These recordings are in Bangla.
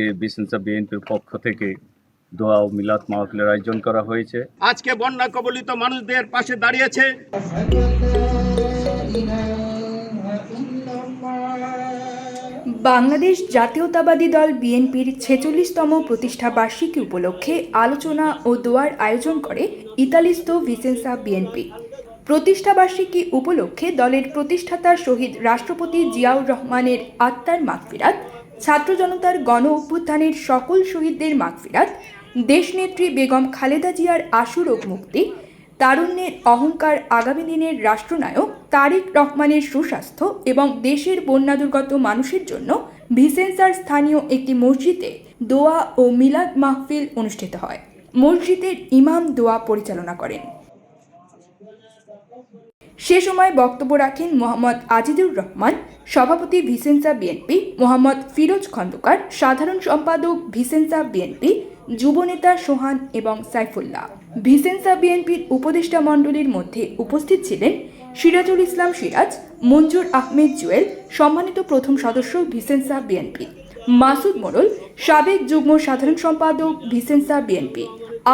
আজকে বিসেন্সা বিএনপির পক্ষ থেকে দোয়া ও মিলাদ মাহফিলের আয়োজন করা হয়েছে। আজকে বন্যা কবলিত মানুষদের পাশে দাঁড়িয়েছে। বাংলাদেশ জাতীয়তাবাদী দল বিএনপির ছেচল্লিশতম প্রতিষ্ঠা বার্ষিকী উপলক্ষে আলোচনা ও দোয়ার আয়োজন করে ইতালিস্থ ভিসেন্সা বিএনপি। প্রতিষ্ঠা বার্ষিকী উপলক্ষে দলের প্রতিষ্ঠাতা শহীদ রাষ্ট্রপতি জিয়াউর রহমানের আত্মার মাগফিরাত ছাত্র জনতার গণ অভ্যুত্থানের সকল শহীদদের মাগফিরাত, দেশনেত্রী বেগম খালেদা জিয়ার আশুরোগ মুক্তি, তারুণ্যের অহংকার আগামী দিনের রাষ্ট্রনায়ক তারেক রহমানের সুস্বাস্থ্য এবং দেশের বন্যা দুর্গত মানুষের জন্য ভিসেন্সার স্থানীয় একটি মসজিদে দোয়া ও মিলাদ মাহফিল অনুষ্ঠিত হয়। মসজিদের ইমাম দোয়া পরিচালনা করেন। সে সময় বক্তব্য রাখেন মোহাম্মদ আজিজুর রহমান। সভাপতি ভিসেন্সা বিএনপি মোহাম্মদ ফিরোজ খন্দকার, সাধারণ সম্পাদক ভিসেন্সা বিএনপি, যুবনেতা সোহান এবং সাইফুল্লাহ। ভিসেন্সা বিএনপির উপদেষ্টা মণ্ডলীর মধ্যে উপস্থিত ছিলেন সিরাজুল ইসলাম সিরাজ, মঞ্জুর আহমেদ জুয়েল, সম্মানিত প্রথম সদস্য ভিসেন্সা বিএনপি। মাসুদ মোড়ল, সাবেক যুগ্ম সাধারণ সম্পাদক ভিসেন্সা বিএনপি।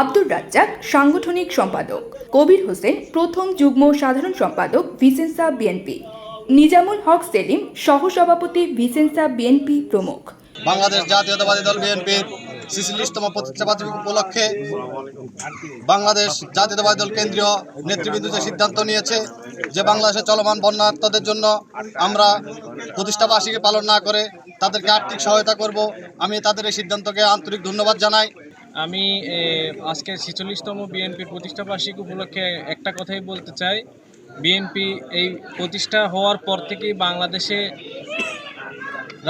আব্দুর রাজ্জাক, সাংগঠনিক সম্পাদক। কবির হোসেন, প্রথম যুগ্ম সাধারণ সম্পাদক ভিসেন্সা বিএনপি। নিজামুল হক সেলিম সহসভাপতি ভিসেন্সা বিএনপি প্রমুখ। বাংলাদেশ জাতীয়তাবাদী দল বিএনপির ছিচল্লিশতম প্রতিষ্ঠাবার্ষিকী উপলক্ষে বাংলাদেশ জাতীয়তাবাদী দল কেন্দ্রীয় নেতৃবৃন্দ যে সিদ্ধান্ত নিয়েছে যে বাংলাদেশে চলমান বন্যার্থদের জন্য আমরা প্রতিষ্ঠাবার্ষিকী পালন না করে তাদেরকে আর্থিক সহায়তা করব আমি তাদের এই সিদ্ধান্তকে আন্তরিক ধন্যবাদ জানাই। আমি আজকে ছেচল্লিশতম বিএনপির প্রতিষ্ঠা বার্ষিকী উপলক্ষে একটা কথাই বলতে চাই। বিএনপি এই প্রতিষ্ঠা হওয়ার পর থেকেই বাংলাদেশে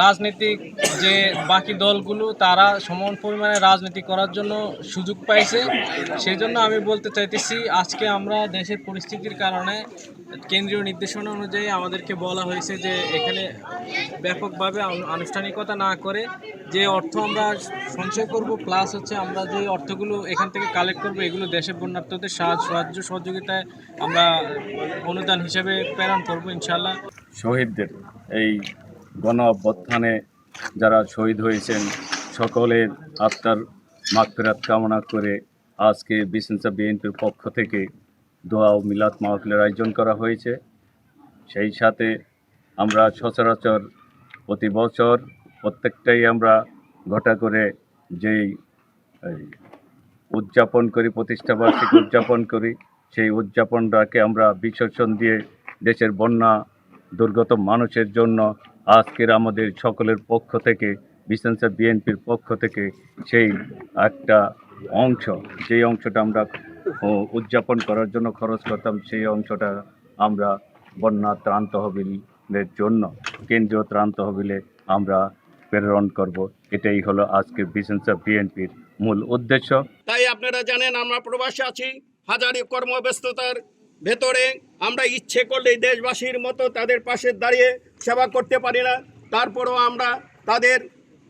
রাজনৈতিক যে বাকি দলগুলো, তারা সমান পরিমাণে রাজনীতি করার জন্য সুযোগ পাইছে। সেই জন্য আমি বলতে চাইতেছি, আজকে আমরা দেশের পরিস্থিতির কারণে কেন্দ্রীয় নির্দেশনা অনুযায়ী আমাদেরকে বলা হয়েছে যে, এখানে ব্যাপকভাবে আনুষ্ঠানিকতা না করে যে অর্থ আমরা সঞ্চয় করব প্লাস হচ্ছে আমরা যে অর্থগুলো এখান থেকে কালেক্ট করব, এগুলো দেশের বন্যার্থদের সাহায্য সাহায্য সহযোগিতায় আমরা অনুদান হিসেবে প্রেরণ করব ইনশাল্লাহ শহীদদের, এই গণ অভ্যুত্থানে যারা শহীদ হয়েছেন সকলের আত্মার মাগফিরাত কামনা করে আজকে বিসেন্সা বিএনপির পক্ষ থেকে দোয়া ও মিলাদ মাহফিলের আয়োজন করা হয়েছে। সেই সাথে আমরা সচরাচর প্রতি বছর প্রত্যেকটাই আমরা ঘটা করে যেই উদযাপন করি প্রতিষ্ঠাবার্ষিকী উদযাপন করি, সেই উদযাপনটাকে আমরা বিসর্জন দিয়ে দেশের বন্যা, দুর্গত মানুষের জন্য আজকের আমাদের সকলের পক্ষ থেকে বিসেন্সা বিএনপির পক্ষ থেকে সেই একটা অংশ, যেই অংশটা আমরা উদযাপন করার জন্য খরচ করতাম, সেই অংশটা আমরা বন্যা ত্রাণ তহবিলের জন্য, কেন্দ্রীয় ত্রাণ তহবিলে আমরা প্রেরণ করব। এটাই হলো আজকে বিসেন্সা বিএনপির মূল উদ্দেশ্য। তাই আপনারা জানেন, আমরা প্রবাসে আছি, হাজারি কর্মব্যস্ততার ভেতরে আমরা ইচ্ছে করলেই দেশবাসীর মতো তাদের পাশে দাঁড়িয়ে সেবা করতে পারি না। তারপরেও আমরা তাদের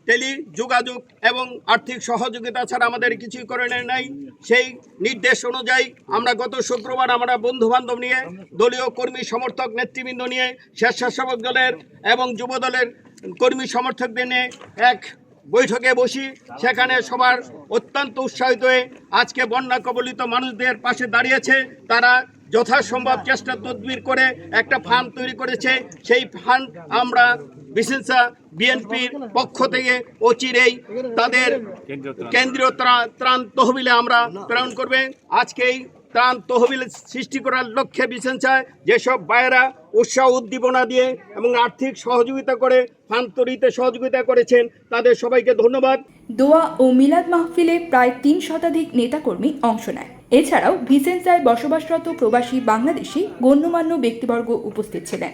টেলি যোগাযোগ এবং আর্থিক সহযোগিতা ছাড়া আমাদের কিছুই করণের নাই। সেই নির্দেশ অনুযায়ী আমরা গত শুক্রবার আমরা বন্ধু বান্ধব নিয়ে, দলীয় কর্মী সমর্থক নেতৃবৃন্দ নিয়ে, স্বেচ্ছাসেবক দলের এবং যুব দলের কর্মী সমর্থকদের নিয়ে এক বৈঠকে বসি। সেখানে সবার অত্যন্ত উৎসাহিত হয়ে আজকে বন্যা কবলিত মানুষদের পাশে দাঁড়িয়েছে। তারা যথাসম্ভব চেষ্টা তদবির করে একটা ফান্ড তৈরি করেছে। সেই ফান্ড আমরা বিশেষা বিএনপির পক্ষ থেকে অচিরেই তাদের কেন্দ্রীয় ত্রা- ত্রাণ তহবিলে আমরা প্রেরণ করবে। আজকেই ত্রাণ তহবিল সৃষ্টি করার লক্ষ্যে বিশেষায় যেসব বায়েরা উৎসাহ উদ্দীপনা দিয়ে এবং আর্থিক সহযোগিতা করে ফান্ড তৈরিতে সহযোগিতা করেছেন, তাদের সবাইকে ধন্যবাদ। দোয়া ও মিলাদ মাহফিলে প্রায় তিন শতাধিক নেতাকর্মী অংশ নেয়। এছাড়াও ভিসেন্সায় বসবাসরত প্রবাসী বাংলাদেশি গণ্যমান্য ব্যক্তিবর্গ উপস্থিত ছিলেন।